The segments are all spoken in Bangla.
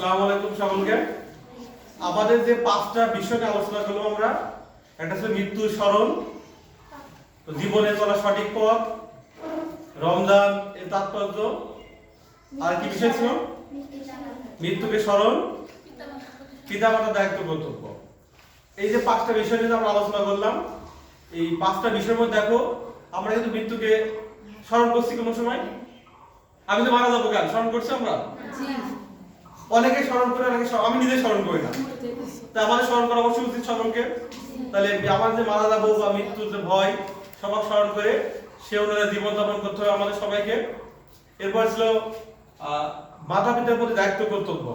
আসসালামু আলাইকুম সকলকে। আমাদের যে পাঁচটা বিষয় আলোচনা করলাম আমরা, একটা ছিল মৃত্যু স্মরণ, জীবনে চলা সঠিক পথ, রমজান এর তাৎপর্য, আর কি বিষয় ছিল? মৃত্যুকে স্মরণ পিতা মাতার দায়িত্ব কর্তব্য। এই যে পাঁচটা বিষয় নিয়ে আমরা আলোচনা করলাম, এই পাঁচটা বিষয়ের মধ্যে দেখো, আমরা কিন্তু মৃত্যুকে স্মরণ করছি কোনো সময়? আমি তো মারা যাব কেন? স্মরণ করছি আমরা? অনেকে স্মরণ করে অনেকে আমি নিজে স্মরণ করি না। তা আমাদের স্মরণ করা অবশ্যই উচিত সকলকে। তাহলে আমার যে মারা যাব বা মৃত্যুর যে ভয় সবাই স্মরণ করে সে অনুযায়ী জীবন যাপন করতে হবে আমাদের সবাইকে। এরপর ছিল মাতা পিতার প্রতি দায়িত্ব কর্তব্য।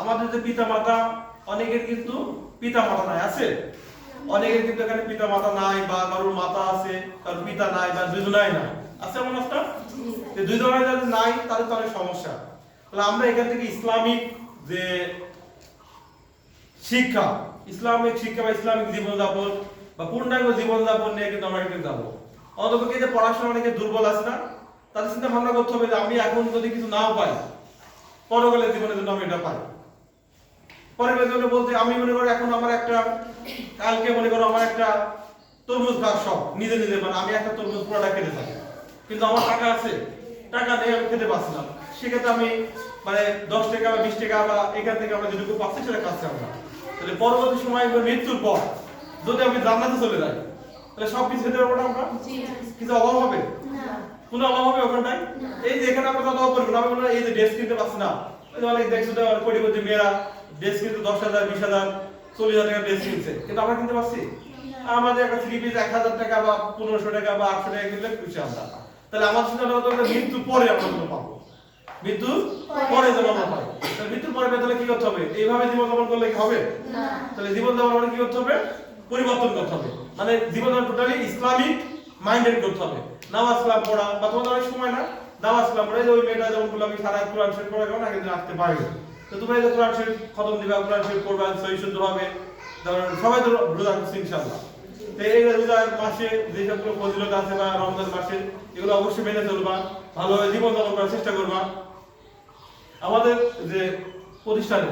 আমাদের যে পিতা মাতা অনেকের কিন্তু পিতা মাতা নাই আছে? অনেকের কিন্তু এখানে পিতা মাতা নাই বা কারোর মাতা আছে কারোর পিতা নাই বা দুজনাই নাই। আছে এমন একটা? দুজনাই যাদের নাই তাদের তো অনেক সমস্যা। তাহলে আমরা এখান থেকে ইসলামিক যে শিক্ষা, ইসলামিক শিক্ষা বা ইসলামিক জীবনযাপন বা পূর্ণাঙ্গ জীবনযাপন নিয়ে কিন্তু আমরা কিন্তু যাব। অন্তপক্ষে যে পড়াশোনা অনেকে দুর্বল আছে না, তাদের চিন্তা ভাবনা করতে হবে যে আমি এখন যদি কিছু নাও পাই, পরকালের জীবনে জন্য আমি এটা পাই। পরকালের জন্য বলতে আমি মনে করি এখন আমার একটা, কালকে মনে করো আমার একটা তরমুজ খাওয়ার শখ, নিজে নিজে মানে আমি একটা তরমুজ পুরোটা খেতে থাকি কিন্তু আমার টাকা আছে। টাকা নেই আমি খেতে পারছি না সেক্ষেত্রে আমি মানে দশ টাকা বা বিশ টাকা বা এখান থেকে আমরা যেটুকু পাচ্ছি সেটা খাচ্ছি আমরা। তাহলে পরবর্তী সময় মৃত্যুর পর যদি আমি জান্নাতে চলে যাই তাহলে সব কিছু খেতে পারব না আমরা? কিছু অভাব হবে? কোনো অভাব হবে ওখানটায়? এই যে এখানে আমরা কত অভাব করব না আমি এই যে ড্রেস কিনতে পারছি না। অনেক দেখছ তো কোটিপতি মেয়েরা ড্রেস কিনতে দশ হাজার বিশ হাজার চল্লিশ হাজার টাকা ড্রেস কিনছে। কিন্তু আমরা কিনতে পারছি? আমাদের একটা থ্রি পিস এক হাজার টাকা বা পনেরোশো টাকা বা আটশো টাকা কিনলে খুশি আমরা। তাহলে আমার চিন্তা হলো মৃত্যু পরে আমরা কোনো পাবো। মৃত্যু পরে। যেন আমরা পাই তাহলে মৃত্যুর পরে তাহলে কি করতে হবে? এইভাবে জীবন যাপন করলে কি হবে? তাহলে জীবন যাপন মানে কি করতে হবে? পরিবর্তন করতে হবে। মানে জীবন যাপন টোটালি ইসলামিক মাইন্ডেড করতে হবে। নামাজ কালাম পড়া বা তোমাদের অনেক সময় না নামাজ কালাম পড়া যে ওই মেয়েটা যেমন বলল আমি সারা কোরআন শরীফ পড়া কেমন আগে আসতে পারি। তো তোমরা যে কোরআন শরীফ খতম দিবা কোরআন শরীফ পড়বা সহি শুদ্ধ হবে সবাই তো রোজা ইনশাআল্লাহ। মাসে আছে বা রমজান এগুলো অবশ্যই মেনে চলবা, ভালোভাবে করার চেষ্টা করবা। আমাদের যে প্রতিষ্ঠানে